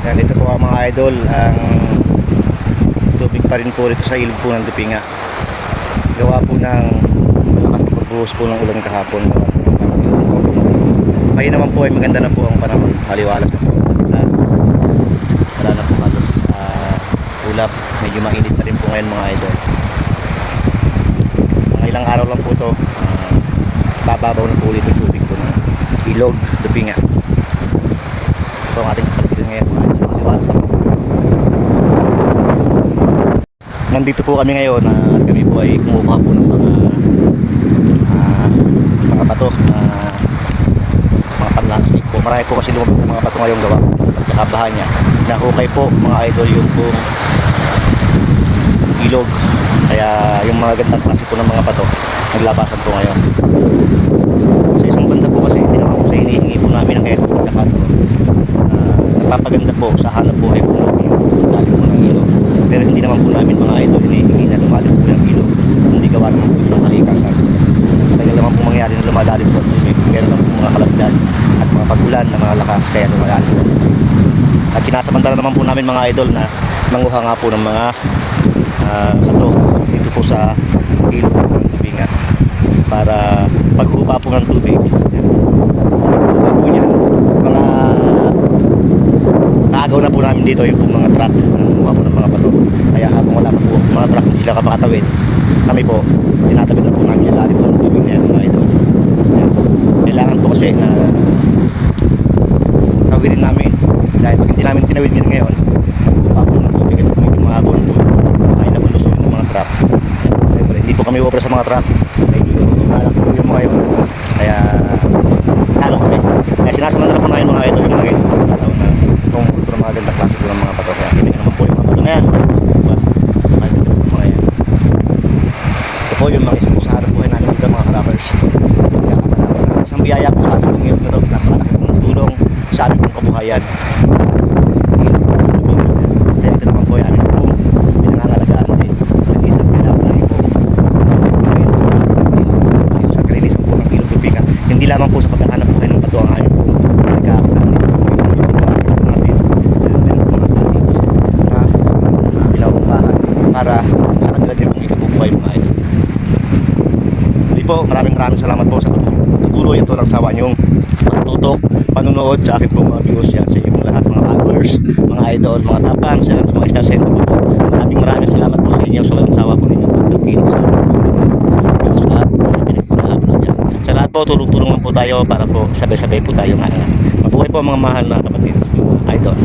Yan, dito po ang mga idol, ang tubig pa rin po rito sa ilog po ng Dupinga. Gawa po ng malakas na pagbuhos po ng ulan kahapon. Ngayon naman po ay maganda na po ang panahon. Maliwalas na po. Wala na po halos ah, ulap. Medyo mainit na rin po ngayon mga idol. Mga ilang araw lang po to. ah, bababaw na po ulit yung tubig po ng ilog Dupinga. Ito ang ating ngayon. na. Nandito po kami ngayon ah, at kami po ay kumukuha po ng mga ah, mga bato na mga panlastik po. Marami po kasi lumabas ng mga bato ngayong gawa at kakabahan niya. Nahukay po mga idol yung po ilog. Kaya yung mga gandang klase po ng mga bato naglabasan po ngayon. Sa isang banda po kasi hindi naman po sa hinihingi po namin ang kahit pagkakato. Uh, napapaganda po sa hanap buhay po namin lalim po ng ilog. Pero hindi naman po namin mga idol hinihingi na lumalim po yung ilog. Hindi gawa naman po ng kalikasan. Tagal naman po mangyari na lumalalim po ang tubig. Pero lang po mga kalagdan at mga pagulan na mga lakas kaya lumalalim po. At sinasamantala naman po namin mga idol na nanguha nga po ng mga uh, bato dito po sa ilog ng tubingan para paghupa po ng tubig yan. Paghupa po niyan mga kaagaw na po namin dito yung mga truck na nanguha po ng mga bato. Kaya habang wala pa po mga truck hindi sila kapakatawid. Kami po tinatawid na po namin yung lalim po ng tubig na yan mga yan. kailangan po kasi na tawidin namin. Dahil pag hindi namin tinawid ngayon hupa po ng tubig at medyo mahabol po kaya na po lusuin ng mga truck hindi po kami uopera sa mga truck. Medyo malak po yung mga yun kaya talo kami kaya sinasamantala po namin mga idol yung mga ganyan tataw na kung puro mga ganda klase po ng mga pato. Kaya hindi naman po yung mga pato na diba? Po yan. Ito po yung mga isa po sa harap buhay namin dito mga karapers isang biyaya po sa ating ngayon na to napakalaki pong tulong sa aming pong kabuhayan. Kaya ito naman po yung aming pong pinangangalagaan din sa isang kailangan namin po ayun sa kalinisan po ng ilog tubingan hindi lamang po sa paghahanap buhay ng bato ang aming pong nagkakaroon natin meron po mga cottage na pinaupahan para sa kanila din pong ikabubuhay mga idol hindi po, maraming maraming salamat po sa patuloy at walang sawa niyong pagtutok, panunood sa akin po mga viewers yan, sa inyong lahat mga followers, mga idol, mga tapans, yan, mga star center po po. Maraming maraming salamat po sa inyo sa walang sawa po ninyo pagkakinig sa views at mga na-upload yan. Sa lahat po, tulong-tulungan po tayo para po sabay-sabay po tayo nga. Mabuhay po mga mahal na kapatid, mga idol.